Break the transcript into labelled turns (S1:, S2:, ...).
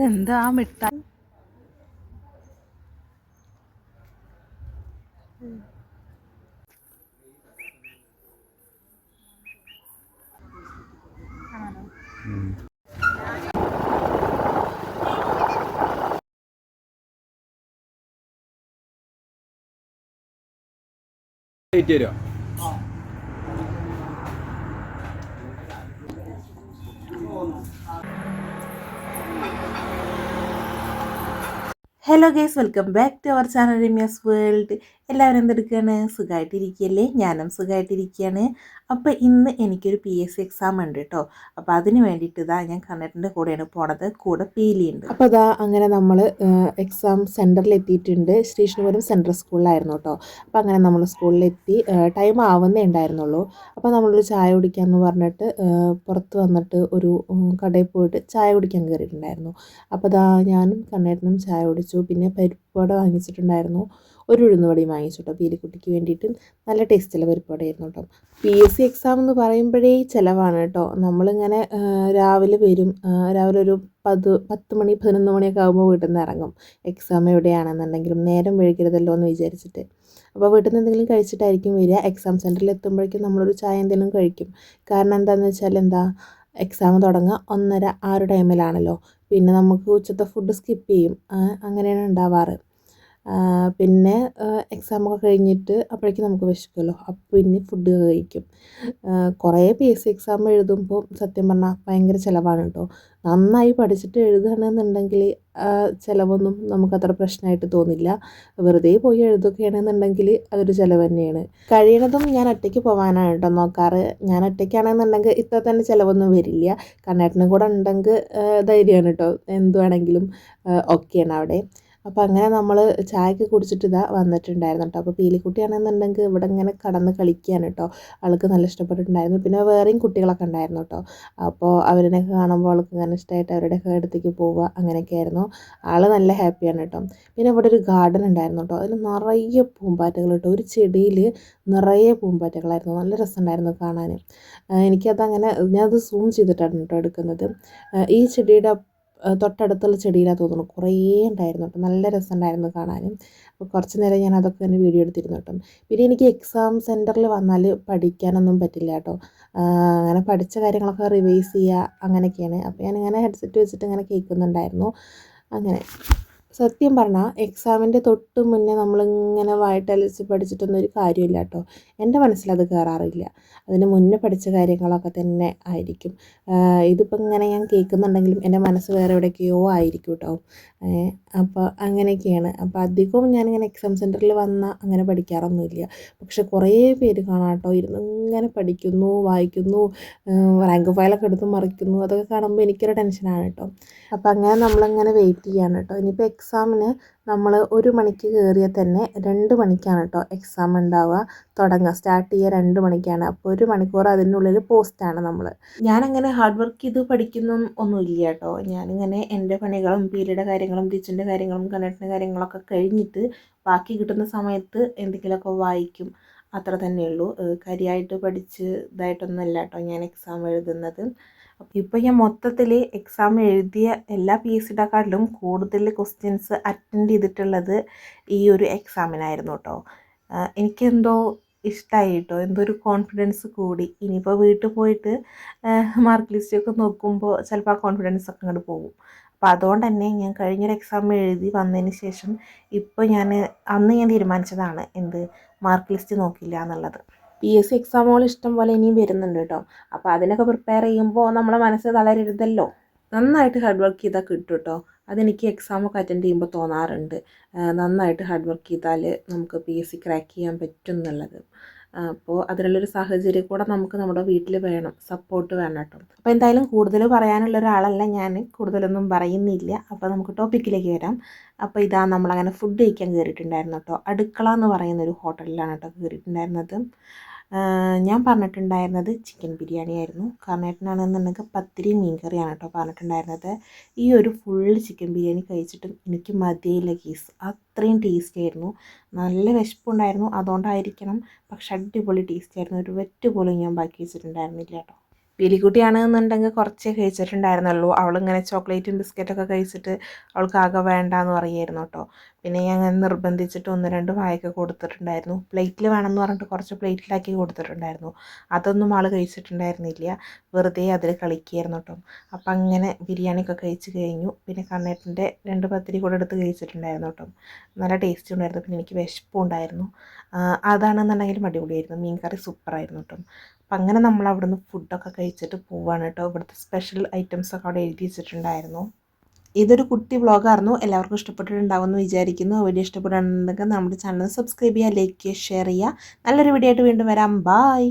S1: എന്താ മിഠായി?
S2: ഡേറ്റ് തരുമോ
S3: hello guys welcome back to our channel Ramya's world എല്ലാവരും എന്തെടുക്കുകയാണ് സുഖമായിട്ടിരിക്കുകയല്ലേ ഞാനും സുഖമായിട്ടിരിക്കുകയാണ് അപ്പോൾ ഇന്ന് എനിക്കൊരു പി എസ് സി എക്സാം ഉണ്ട് കേട്ടോ അപ്പോൾ അതിന് വേണ്ടിയിട്ട് ഇതാ ഞാൻ കണ്ണേട്ടന്റെ കൂടെയാണ് പോണത്. കൂടെ പീലിയുണ്ട് അപ്പോൾ അതാ അങ്ങനെ നമ്മൾ എക്സാം സെന്ററിൽ എത്തിയിട്ടുണ്ട്. ശ്രീകൃഷ്ണപുരം സെൻട്രൽ സ്കൂളിലായിരുന്നു കേട്ടോ അപ്പോൾ അങ്ങനെ നമ്മൾ സ്കൂളിലെത്തി ടൈം ആവുന്നേ ഉണ്ടായിരുന്നുള്ളൂ. അപ്പോൾ നമ്മളൊരു ചായ കുടിക്കാമെന്ന് പറഞ്ഞിട്ട് പുറത്ത് വന്നിട്ട് ഒരു കടയിൽ പോയിട്ട് ചായ കുടിക്കാൻ കയറിയിട്ടുണ്ടായിരുന്നു അപ്പോൾ ദാ ഞാനും കണ്ണേട്ടനും ചായ കുടിച്ചു. പിന്നെ പരിപ്പുവട വാങ്ങിച്ചിട്ടുണ്ടായിരുന്നു. ഒരു ഉഴുന്നുവടയും വാങ്ങിച്ചു കേട്ടോ പീലിക്കുട്ടിക്ക് വേണ്ടിയിട്ട്. നല്ല ടേസ്റ്റുള്ള പരിപാടിയായിരുന്നു കേട്ടോ. പി എസ് സി എക്സാം എന്ന് പറയുമ്പോഴേ ചിലവാണ് കേട്ടോ. നമ്മളിങ്ങനെ രാവിലെ വരും രാവിലെ ഒരു പത് പത്ത് മണി പതിനൊന്ന് മണിയൊക്കെ ആകുമ്പോൾ വീട്ടിൽ നിന്ന് ഇറങ്ങും. എക്സാം എവിടെയാണെന്നുണ്ടെങ്കിലും നേരം വഴുകരുതല്ലോ എന്ന് വിചാരിച്ചിട്ട്. അപ്പോൾ വീട്ടിൽ നിന്ന് എന്തെങ്കിലും കഴിച്ചിട്ടായിരിക്കും വരിക. എക്സാം സെന്ററിൽ എത്തുമ്പോഴേക്കും നമ്മളൊരു ചായ എന്തെങ്കിലും കഴിക്കും. കാരണം എന്താണെന്ന് വെച്ചാൽ എന്താ എക്സാം തുടങ്ങുക ഒന്നര ആ ഒരു ടൈമിലാണല്ലോ പിന്നെ നമുക്ക് ഉച്ചത്തെ ഫുഡ് സ്കിപ്പ് ചെയ്യും. അങ്ങനെയാണ് ഉണ്ടാവാറ്. പിന്നെ എക്സാമൊക്കെ കഴിഞ്ഞിട്ട് അപ്പോഴേക്കും നമുക്ക് വിശക്കുമല്ലോ. അപ്പോൾ പിന്നെ ഫുഡ് കഴിക്കും. കുറേ പി എസ് സി എക്സാം എഴുതുമ്പോൾ സത്യം പറഞ്ഞാൽ ഭയങ്കര ചിലവാണ് കേട്ടോ നന്നായി പഠിച്ചിട്ട് എഴുതുകയാണെന്നുണ്ടെങ്കിൽ ചിലവൊന്നും നമുക്കത്ര പ്രശ്നമായിട്ട് തോന്നില്ല. വെറുതെ പോയി എഴുതുകയാണെന്നുണ്ടെങ്കിൽ അതൊരു ചിലവ് തന്നെയാണ്. കഴിയണതും ഞാൻ ഒറ്റയ്ക്ക് പോകാനാണ് കേട്ടോ നോക്കാറ്. ഞാൻ ഒറ്റയ്ക്കാണെന്നുണ്ടെങ്കിൽ ഇത്ര തന്നെ ചിലവൊന്നും വരില്ല. കണ്ണേട്ടനും കൂടെ ഉണ്ടെങ്കിൽ ധൈര്യമാണ് കേട്ടോ എന്തുവാണെങ്കിലും ഓക്കെയാണ് അവിടെ. അപ്പോൾ അങ്ങനെ നമ്മൾ ചായക്ക് കുടിച്ചിട്ട് ഇതാ വന്നിട്ടുണ്ടായിരുന്നു കേട്ടോ അപ്പോൾ പീലിക്കുട്ടിയാണെന്നുണ്ടെങ്കിൽ ഇവിടെ ഇങ്ങനെ കടന്ന് കളിക്കുകയാണ് കേട്ടോ ആൾക്ക് നല്ല ഇഷ്ടപ്പെട്ടിട്ടുണ്ടായിരുന്നു. പിന്നെ വേറെയും കുട്ടികളൊക്കെ ഉണ്ടായിരുന്നു കേട്ടോ അപ്പോൾ അവരിനൊക്കെ കാണുമ്പോൾ ആൾക്ക് ഇങ്ങനെ ഇഷ്ടമായിട്ട് അവരുടെയൊക്കെ അടുത്തേക്ക് പോവുക അങ്ങനെയൊക്കെ ആയിരുന്നു. ആൾ നല്ല ഹാപ്പിയാണ് കേട്ടോ പിന്നെ ഇവിടെ ഒരു ഗാർഡൻ ഉണ്ടായിരുന്നു കേട്ടോ അതിൽ നിറയെ പൂമ്പാറ്റകൾ കേട്ടോ ഒരു ചെടിയിൽ നിറയെ പൂമ്പാറ്റകളായിരുന്നു. നല്ല രസമുണ്ടായിരുന്നു കാണാൻ എനിക്കതങ്ങനെ ഞാനത് സൂം ചെയ്തിട്ടാണ് കേട്ടോ എടുക്കുന്നത്. ഈ ചെടിയുടെ തൊട്ടടുത്തുള്ള ചെടിയിലാണ് തോന്നുന്നു. കുറേ ഉണ്ടായിരുന്നു കേട്ടോ. നല്ല രസമുണ്ടായിരുന്നു കാണാനും. അപ്പോൾ കുറച്ച് നേരം ഞാൻ അതൊക്കെ തന്നെ വീഡിയോ എടുത്തിരുന്നു കേട്ടോ. പിന്നെ എനിക്ക് എക്സാം സെന്ററിൽ വന്നാൽ പഠിക്കാനൊന്നും പറ്റില്ല കേട്ടോ. അങ്ങനെ പഠിച്ച കാര്യങ്ങളൊക്കെ റിവൈസ് ചെയ്യുക അങ്ങനെയൊക്കെയാണ്. അപ്പോൾ ഞാനിങ്ങനെ ഹെഡ്സെറ്റ് വെച്ചിട്ട് ഇങ്ങനെ കേൾക്കുന്നുണ്ടായിരുന്നു. അങ്ങനെ. സത്യം പറഞ്ഞാൽ എക്സാമിന്റെ തൊട്ട് മുന്നേ നമ്മളിങ്ങനെ വായിട്ടലിച്ച് പഠിച്ചിട്ടൊന്നും ഒരു കാര്യമില്ല കേട്ടോ എന്റെ മനസ്സിലത് കയറാറില്ല അതിന് മുന്നേ പഠിച്ച കാര്യങ്ങളൊക്കെ തന്നെ ആയിരിക്കും. ഇതിപ്പോൾ ഇങ്ങനെ ഞാൻ കേൾക്കുന്നുണ്ടെങ്കിലും എന്റെ മനസ്സ് വേറെ എവിടേക്കോ ആയിരിക്കും കേട്ടോ അപ്പോൾ അങ്ങനെയൊക്കെയാണ്. അപ്പോൾ അധികവും ഞാനിങ്ങനെ എക്സാം സെന്ററിൽ വന്നാൽ അങ്ങനെ പഠിക്കാറൊന്നുമില്ല. പക്ഷെ കുറേ പേര് കാണാം കേട്ടോ ഇരുന്ന് ഇങ്ങനെ പഠിക്കുന്നു വായിക്കുന്നു റാങ്ക് ഫയലൊക്കെ എടുത്ത് മറിക്കുന്നു അതൊക്കെ കാണുമ്പോൾ എനിക്കൊരു ടെൻഷനാണ് കേട്ടോ അപ്പോൾ അങ്ങനെ നമ്മളങ്ങനെ വെയിറ്റ് ചെയ്യാണ് കേട്ടോ ഇനിയിപ്പോൾ എക്സാമിന് നമ്മൾ ഒരു മണിക്ക് കയറിയാൽ തന്നെ രണ്ട് മണിക്കാണ് കേട്ടോ എക്സാം ഉണ്ടാവുക തുടങ്ങുക. സ്റ്റാർട്ട് ചെയ്യുക രണ്ട് മണിക്കാണ്. അപ്പോൾ ഒരു മണിക്കൂർ അതിനുള്ളിൽ പോസ്റ്റാണ് നമ്മൾ ഞാനങ്ങനെ ഹാർഡ് വർക്ക് ചെയ്ത് പഠിക്കുന്നു ഒന്നുമില്ല കേട്ടോ ഞാനിങ്ങനെ എന്റെ പണികളും പീരീഡ് കാര്യങ്ങളും ടീച്ചറിന്റെ കാര്യങ്ങളും കണ്ടക്ടറിന്റെ കാര്യങ്ങളൊക്കെ കഴിഞ്ഞിട്ട് ബാക്കി കിട്ടുന്ന സമയത്ത് എന്തെങ്കിലുമൊക്കെ വായിക്കും. അത്ര തന്നെയുള്ളൂ. കാര്യമായിട്ട് പഠിച്ച് ഇതായിട്ടൊന്നുമല്ല കേട്ടോ ഞാൻ എക്സാം എഴുതുന്നത്. ഇപ്പോൾ ഞാൻ മൊത്തത്തിൽ എക്സാം എഴുതിയ എല്ലാ പി എസ് സിയുടെക്കാട്ടിലും കൂടുതൽ ക്വസ്റ്റ്യൻസ് അറ്റൻഡ് ചെയ്തിട്ടുള്ളത് ഈ ഒരു എക്സാമിനായിരുന്നു കേട്ടോ എനിക്കെന്തോ ഇഷ്ടമായി കേട്ടോ എന്തോ ഒരു കോൺഫിഡൻസ് കൂടി. ഇനിയിപ്പോൾ വീട്ടിൽ പോയിട്ട് മാർക്ക് ലിസ്റ്റൊക്കെ നോക്കുമ്പോൾ ചിലപ്പോൾ ആ കോൺഫിഡൻസ് ഒക്കെ അങ്ങോട്ട് പോകും. അപ്പോൾ അതുകൊണ്ട് തന്നെ ഞാൻ കഴിഞ്ഞൊരു എക്സാം എഴുതി വന്നതിന് ശേഷം ഇപ്പോൾ ഞാൻ അന്ന് ഞാൻ തീരുമാനിച്ചതാണ് എന്ത് മാർക്ക് ലിസ്റ്റ് നോക്കില്ല എന്നുള്ളത്. പി എസ് സി എക്സാമുകൾ ഇഷ്ടം പോലെ ഇനിയും വരുന്നുണ്ട് കേട്ടോ. അപ്പോൾ അതിനൊക്കെ പ്രിപ്പയർ ചെയ്യുമ്പോൾ നമ്മളെ മനസ്സ് തളരരുതല്ലോ. നന്നായിട്ട് ഹാർഡ് വർക്ക് ചെയ്താൽ കിട്ടും കേട്ടോ. അതെനിക്ക് എക്സാമൊക്കെ അറ്റൻഡ് ചെയ്യുമ്പോൾ തോന്നാറുണ്ട്. നന്നായിട്ട് ഹാർഡ് വർക്ക് ചെയ്താൽ നമുക്ക് പി എസ് സി ക്രാക്ക് ചെയ്യാൻ പറ്റും എന്നുള്ളത്. അപ്പോൾ അതിനുള്ളൊരു സാഹചര്യം കൂടെ നമുക്ക് നമ്മുടെ വീട്ടിൽ വേണം. സപ്പോർട്ട് വേണം കേട്ടോ. അപ്പോൾ എന്തായാലും കൂടുതൽ പറയാനുള്ള ഒരാളല്ല ഞാൻ കൂടുതലൊന്നും പറയുന്നില്ല. അപ്പോൾ നമുക്ക് ടോപ്പിക്കിലേക്ക് വരാം. അപ്പോൾ ഇതാ നമ്മളങ്ങനെ ഫുഡ് കഴിക്കാൻ കയറിയിട്ടുണ്ടായിരുന്നു കേട്ടോ. അടുക്കള എന്ന് പറയുന്ന ഒരു ഹോട്ടലിലാണ് കേട്ടോ കയറിയിട്ടുണ്ടായിരുന്നത് ഞാൻ പറഞ്ഞിട്ടുണ്ടായിരുന്നത് ചിക്കൻ ബിരിയാണി ആയിരുന്നു. കർണേട്ടനാണെന്നുണ്ടെങ്കിൽ പത്തിരി മീൻ കറിയാണ് കേട്ടോ പറഞ്ഞിട്ടുണ്ടായിരുന്നത്. ഈ ഒരു ഫുൾ ചിക്കൻ ബിരിയാണി കഴിച്ചിട്ടും എനിക്ക് മതിയില്ല കീസ് അത്രയും ടേസ്റ്റ് ആയിരുന്നു. നല്ല വിശപ്പുണ്ടായിരുന്നു. അതുകൊണ്ടായിരിക്കണം. പക്ഷെ അടിപൊളി ടേസ്റ്റ് ആയിരുന്നു. ഒരു വെറ്റ് പോലും ഞാൻ ബാക്കി വെച്ചിട്ടുണ്ടായിരുന്നില്ല കേട്ടോ. പീലിക്കുട്ടിയാണെന്നുണ്ടെങ്കിൽ കുറച്ചേ കഴിച്ചിട്ടുണ്ടായിരുന്നുള്ളൂ. അവളിങ്ങനെ ചോക്ലേറ്റും ബിസ്ക്കറ്റൊക്കെ കഴിച്ചിട്ട് അവൾക്ക് ആകെ വേണ്ടാന്ന് പറയായിരുന്നു കേട്ടോ. പിന്നെ ഞാൻ നിർബന്ധിച്ചിട്ട് ഒന്ന് രണ്ട് വായൊക്കെ കൊടുത്തിട്ടുണ്ടായിരുന്നു. പ്ലേറ്റിൽ വേണമെന്ന് പറഞ്ഞിട്ട് കുറച്ച് പ്ലേറ്റിലാക്കി കൊടുത്തിട്ടുണ്ടായിരുന്നു. അതൊന്നും ആൾ കഴിച്ചിട്ടുണ്ടായിരുന്നില്ല. വെറുതെ അതിൽ കളിക്കുകയായിരുന്നു കേട്ടോ അപ്പം അങ്ങനെ ബിരിയാണിയൊക്കെ കഴിച്ച് കഴിഞ്ഞു. പിന്നെ കണ്ണേട്ടന്റെ രണ്ട് പത്തിരി കൂടെ എടുത്ത് കഴിച്ചിട്ടുണ്ടായിരുന്നു കേട്ടോ നല്ല ടേസ്റ്റ് ഉണ്ടായിരുന്നു. പിന്നെ എനിക്ക് വിശപ്പും ഉണ്ടായിരുന്നു. അതാണെന്നുണ്ടെങ്കിലും അടിപൊളിയായിരുന്നു. മീൻ കറി സൂപ്പറായിരുന്നു കേട്ടോ അപ്പം അങ്ങനെ നമ്മൾ അവിടുന്ന് ഫുഡൊക്കെ കഴിച്ചിട്ട് പോവാണ് കേട്ടോ ഇവിടുത്തെ സ്പെഷ്യൽ ഐറ്റംസ് ഒക്കെ അവിടെ എഴുതി വെച്ചിട്ടുണ്ടായിരുന്നു. ഇതൊരു കുട്ടി വ്ളോഗായിരുന്നു എല്ലാവർക്കും ഇഷ്ടപ്പെട്ടിട്ടുണ്ടാവുമെന്ന് വിചാരിക്കുന്നു. വീഡിയോ ഇഷ്ടപ്പെടുന്നുണ്ടെങ്കിൽ നമ്മുടെ ചാനൽ സബ്സ്ക്രൈബ് ചെയ്യുക ലൈക്ക് ചെയ്യുക ഷെയർ ചെയ്യുക. നല്ലൊരു വീഡിയോ ആയിട്ട് വീണ്ടും വരാം. ബായ്